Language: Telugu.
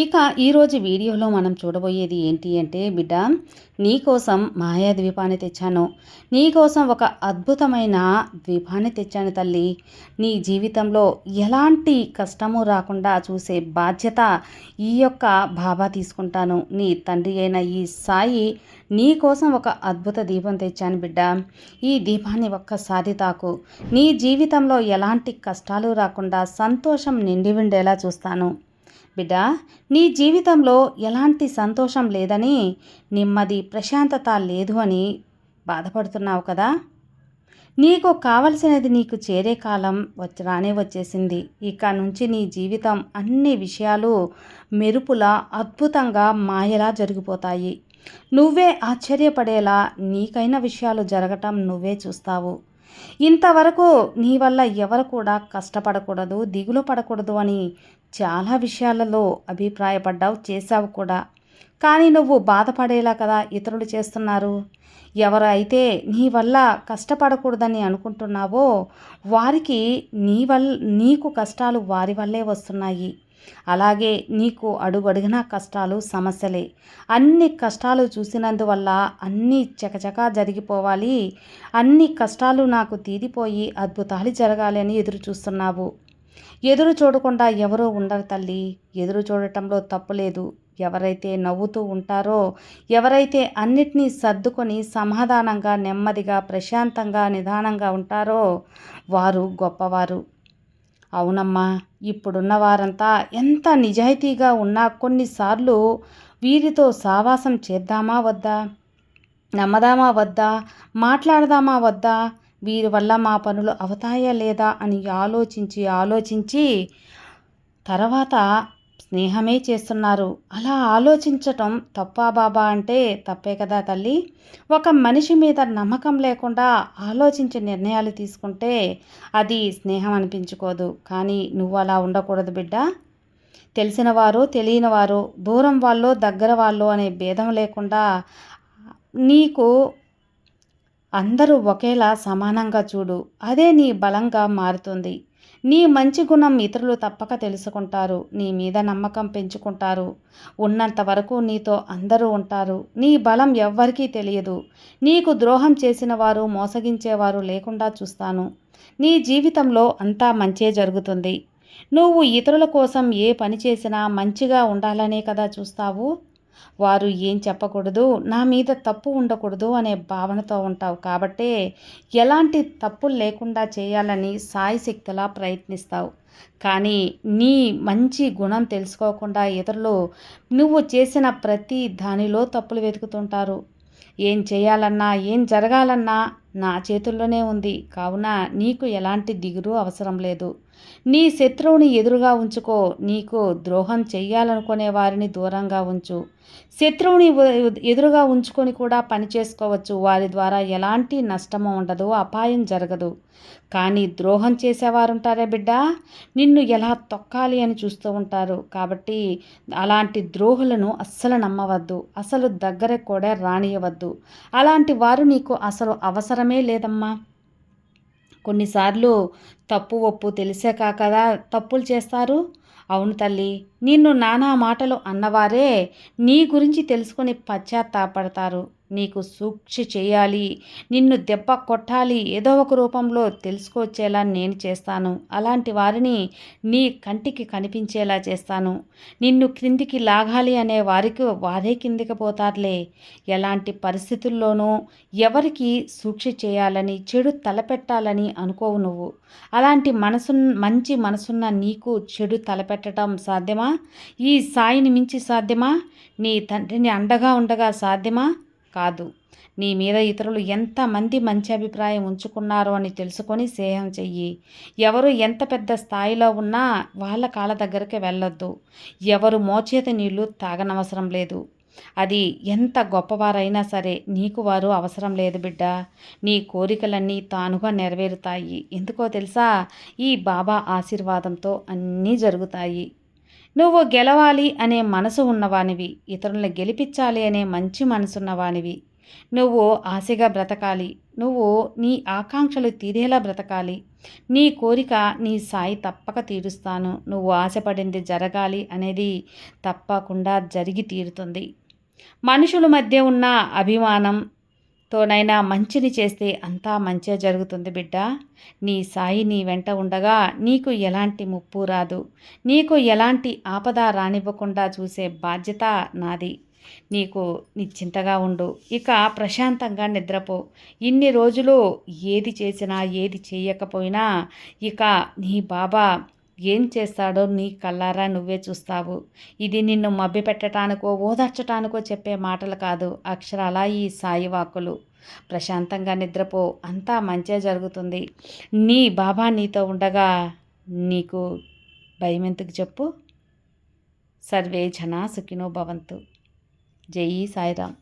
ఇక ఈరోజు వీడియోలో మనం చూడబోయేది ఏంటి అంటే బిడ్డ నీకోసం మాయా ద్వీపాన్ని తెచ్చాను. నీకోసం ఒక అద్భుతమైన ద్వీపాన్ని తెచ్చాను తల్లి. నీ జీవితంలో ఎలాంటి కష్టము రాకుండా చూసే బాధ్యత ఈ యొక్క బాబా తీసుకుంటాను. నీ తండ్రి అయిన ఈ సాయి నీ కోసం ఒక అద్భుత దీపం తెచ్చాను బిడ్డ. ఈ దీపాన్ని ఒక్కసారి తాకు. నీ జీవితంలో ఎలాంటి కష్టాలు రాకుండా సంతోషం నిండి ఉండేలా చూస్తాను. బిడ్డ నీ జీవితంలో ఎలాంటి సంతోషం లేదని నెమ్మది ప్రశాంతత లేదు అని బాధపడుతున్నావు కదా? నీకు కావలసినది నీకు చేరే కాలం వచ్చి రానే వచ్చేసింది. ఇక నుంచి నీ జీవితం అన్ని విషయాలు మెరుపులా అద్భుతంగా మాయలా జరిగిపోతాయి. నువ్వే ఆశ్చర్యపడేలా నీకైన విషయాలు జరగటం నువ్వే చూస్తావు. ఇంతవరకు నీ వల్ల ఎవరు కూడా కష్టపడకూడదు దిగులు పడకూడదు అని చాలా విషయాలలో అభిప్రాయపడ్డావు చేశావు కూడా. కానీ నువ్వు బాధపడేలా కదా ఇతరులు చేస్తున్నారు. ఎవరు అయితే నీ వల్ల కష్టపడకూడదని అనుకుంటున్నావో వారికి నీ వల్ల నీకు కష్టాలు వారి వల్లే వస్తున్నాయి. అలాగే నీకు అడుగడుగునా కష్టాలు సమస్యలే. అన్ని కష్టాలు చూసినందువల్ల అన్నీ చకచకా జరిగిపోవాలి. అన్ని కష్టాలు నాకు తీరిపోయి అద్భుతాలు జరగాలి అని ఎదురు చూస్తున్నావు. ఎదురు చూడకుండా ఎవరూ ఉండరు తల్లి. ఎదురు చూడటంలో తప్పు లేదు. ఎవరైతే నవ్వుతూ ఉంటారో ఎవరైతే అన్నిటినీ సర్దుకొని సమాధానంగా నెమ్మదిగా ప్రశాంతంగా నిదానంగా ఉంటారో వారు గొప్పవారు. అవునమ్మా ఇప్పుడున్న వారంతా ఎంత నిజాయితీగా ఉన్నా కొన్నిసార్లు వీరితో సావాసం చేద్దామా వద్దా? నమ్మదామా వద్దా? మాట్లాడదామా వద్దా? వీరి వల్ల మా పనులు అవుతాయా లేదా అని ఆలోచించి ఆలోచించి తర్వాత స్నేహమే చేస్తున్నారు. అలా ఆలోచించటం తప్పా బాబా అంటే తప్పే కదా తల్లి. ఒక మనిషి మీద నమ్మకం లేకుండా ఆలోచించి నిర్ణయాలు తీసుకుంటే అది స్నేహం అనిపించుకోదు. కానీ నువ్వు అలా ఉండకూడదు బిడ్డ. తెలిసిన వారు తెలియని వారు దూరం వాళ్ళు దగ్గర వాళ్ళు అనే భేదం లేకుండా నీకు అందరూ ఒకేలా సమానంగా చూడు. అదే నీ బలంగా మారుతుంది. నీ మంచి గుణం ఇతరులు తప్పక తెలుసుకుంటారు. నీ మీద నమ్మకం పెంచుకుంటారు. ఉన్నంత వరకు నీతో అందరూ ఉంటారు. నీ బలం ఎవ్వరికీ తెలియదు. నీకు ద్రోహం చేసిన వారు మోసగించేవారు లేకుండా చూస్తాను. నీ జీవితంలో అంతా మంచే జరుగుతుంది. నువ్వు ఇతరుల కోసం ఏ పని చేసినా మంచిగా ఉండాలనే కదా చూస్తావు? వారు ఏం చెప్పకూడదు నా మీద తప్పు ఉండకూడదు అనే భావనతో ఉంటావు కాబట్టే ఎలాంటి తప్పులు లేకుండా చేయాలని సాయశక్తిలా ప్రయత్నిస్తావు. కానీ నీ మంచి గుణం తెలుసుకోకుండా ఇతరులు నువ్వు చేసిన ప్రతి దానిలో తప్పులు వెతుకుతుంటారు. ఏం చేయాలన్నా ఏం జరగాలన్నా నా చేతుల్లోనే ఉంది. కావున నీకు ఎలాంటి దిగురు అవసరం లేదు. నీ శత్రువుని ఎదురుగా ఉంచుకో నీకు ద్రోహం చెయ్యాలనుకునే వారిని దూరంగా ఉంచు. శత్రువుని ఎదురుగా ఉంచుకొని కూడా పని చేసుకోవచ్చు. వారి ద్వారా ఎలాంటి నష్టము ఉండదు అపాయం జరగదు. కానీ ద్రోహం చేసేవారు ఉంటారే బిడ్డ? నిన్ను ఎలా తొక్కాలి అని చూస్తూ ఉంటారు. కాబట్టి అలాంటి ద్రోహులను అస్సలు నమ్మవద్దు. అసలు దగ్గర కూడా రానియవద్దు. అలాంటి వారు నీకు అసలు అవసరమే లేదమ్మా. కొన్నిసార్లు తప్పు ఒప్పు తెలిసాక కదా తప్పులు చేస్తారు. అవును తల్లి నిన్ను నానా మాటలు అన్నవారే నీ గురించి తెలుసుకొని పశ్చాత్తాపడతారు. నీకు సూక్ష చేయాలి. నిన్ను దెబ్బ కొట్టాలి. ఏదో ఒక రూపంలో తెలుసుకొచ్చేలా నేను చేస్తాను. అలాంటి వారిని నీ కంటికి కనిపించేలా చేస్తాను. నిన్ను క్రిందికి లాగాలి అనే వారికి వారే కిందికి పోతారులే. ఎలాంటి పరిస్థితుల్లోనూ ఎవరికి సూక్ష చేయాలని చెడు తలపెట్టాలని అనుకోవు నువ్వు. అలాంటి మనసు మంచి మనసున్న నీకు చెడు తలపెట్టడం సాధ్యమా? ఈ సాయిని మించి సాధ్యమా? నీ తండ్రిని అండగా ఉండగా సాధ్యమా? కాదు. నీ మీద ఇతరులు ఎంతమంది మంచి అభిప్రాయం ఉంచుకున్నారో అని తెలుసుకొని స్నేహం చెయ్యి. ఎవరు ఎంత పెద్ద స్థాయిలో ఉన్నా వాళ్ళ కాళ్ళ దగ్గరికి వెళ్ళొద్దు. ఎవరు మోచేత నీళ్ళు తాగనవసరం లేదు. అది ఎంత గొప్పవారైనా సరే నీకు వారు అవసరం లేదు బిడ్డ. నీ కోరికలన్నీ తానుగా నెరవేరుతాయి. ఎందుకో తెలుసా? ఈ బాబా ఆశీర్వాదంతో అన్నీ జరుగుతాయి. నువ్వు గెలవాలి అనే మనసు ఉన్నవానివి ఇతరులను గెలిపించాలి అనే మంచి మనసున్నవానివి. నువ్వు ఆశగా బ్రతకాలి. నువ్వు నీ ఆకాంక్షలు తీరేలా బ్రతకాలి. నీ కోరిక నీ సాయి తప్పక తీరుస్తాను. నువ్వు ఆశపడింది జరగాలి అనేది తప్పకుండా జరిగి తీరుతుంది. మనుషుల మధ్య ఉన్న అభిమానం తోనైనా మంచిని చేస్తే అంతా మంచే జరుగుతుంది బిడ్డ. నీ సాయి నీ వెంట ఉండగా నీకు ఎలాంటి ముప్పు రాదు. నీకు ఎలాంటి ఆపద రానివ్వకుండా చూసే బాధ్యత నాది. నీకు నిశ్చింతగా ఉండు. ఇక ప్రశాంతంగా నిద్రపో. ఇన్ని రోజులు ఏది చేసినా ఏది చేయకపోయినా ఇక నీ బాబా ఏం చేస్తాడో నీ కల్లారా నువ్వే చూస్తావు. ఇది నిన్ను మభ్యపెట్టడానికో ఓదార్చటానికో చెప్పే మాటలు కాదు. అక్షరాల ఈ సాయి వాక్కులు. ప్రశాంతంగా నిద్రపో. అంతా మంచే జరుగుతుంది. నీ బాబా నీతో ఉండగా నీకు భయం ఎందుకు చెప్పు. సర్వే జనా సుఖినో భవంతు. జై సాయిరామ్.